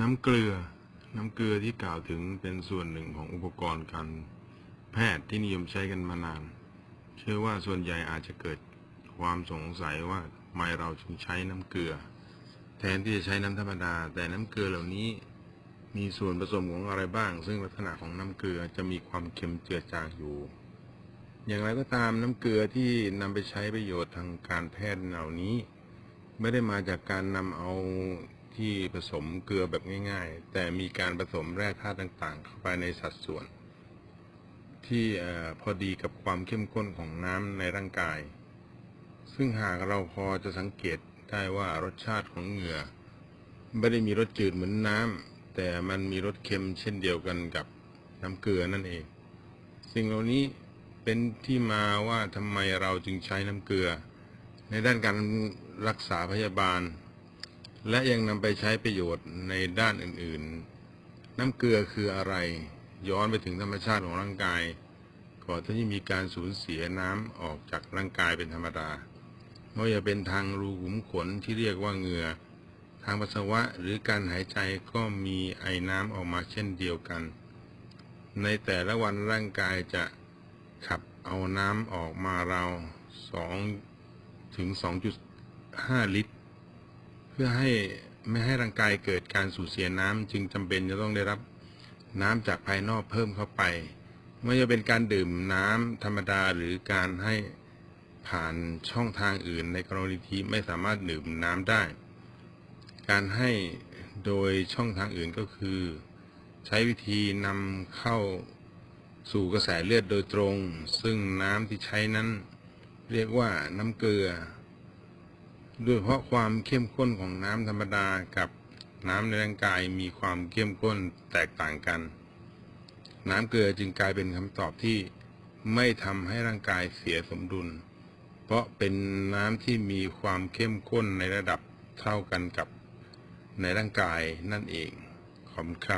น้ำเกลือ น้ำเกลือที่กล่าวถึงเป็นส่วนหนึ่งของอุปกรณ์การแพทย์ที่นิยมใช้กันมานาน เชื่อว่าส่วนใหญ่อาจจะเกิดความสงสัยว่าทำไมเราจึงใช้น้ำเกลือ แทนที่จะใช้น้ำธรรมดา แต่น้ำเกลือเหล่านี้มีส่วนผสมของอะไรบ้าง ซึ่งลักษณะของน้ำเกลือจะมีความเค็มเจือจางอยู่ อย่างไรก็ตามน้ำเกลือที่นำไปใช้ประโยชน์ทางการแพทย์เหล่านี้ ไม่ได้มาจากการนำเอา ที่ผสมเกลือแบบง่ายๆ แต่มีการผสมแร่ธาตุต่างๆ เข้าไปในสัดส่วน ที่พอดีกับความเข้มข้นของน้ำในร่างกาย ซึ่งหากเราพอจะสังเกตได้ว่ารสชาติของเหงื่อ ไม่ได้มีรสจืดเหมือนน้ำแต่มันมีรสเค็มเช่นเดียวกันกับน้ำเกลือนั่นเอง สิ่งเหล่านี้เป็นที่มาว่าทำไมเราจึงใช้น้ำเกลือ ในด้านการรักษาพยาบาล และยังนำไปใช้ประโยชน์ในด้านอื่นๆ น้ำเกลือคืออะไร ย้อนไปถึงธรรมชาติของร่างกาย ก่อนที่จะมีการสูญเสียน้ำออกจากร่างกายเป็นธรรมดาไม่ว่าจะเป็นทางรูขุมขนที่เรียกว่าเหงื่อ ทางปัสสาวะหรือการหายใจก็มีไอน้ำออกมาเช่นเดียวกัน ในแต่ละวันร่างกายจะขับเอาน้ำออกมาราว2ถึง 2.5 ลิตร เพื่อให้ไม่ให้ร่างกายเกิดการสูญเสียน้ำจึงจำเป็นจะต้องได้รับน้ำจากภายนอกเพิ่มเข้าไปไม่ว่าจะเป็นการดื่มน้ำธรรมดาหรือการให้ผ่านช่องทางอื่นในกรณีที่ไม่สามารถดื่มน้ำได้ การให้โดยช่องทางอื่นก็คือ ใช้วิธีนำเข้าสู่กระแสเลือดโดยตรง ซึ่งน้ำที่ใช้นั้น เรียกว่าน้ำเกลือ ด้วยเพราะความเข้มข้นของน้ำธรรมดากับน้ำในร่างกายมีความเข้มข้นแตกต่างกัน น้ำเกลือจึงกลายเป็นคำตอบที่ไม่ทำให้ร่างกายเสียสมดุล เพราะเป็นน้ำที่มีความเข้มข้นในระดับเท่ากันกับในร่างกายนั่นเองขอบคุณครับ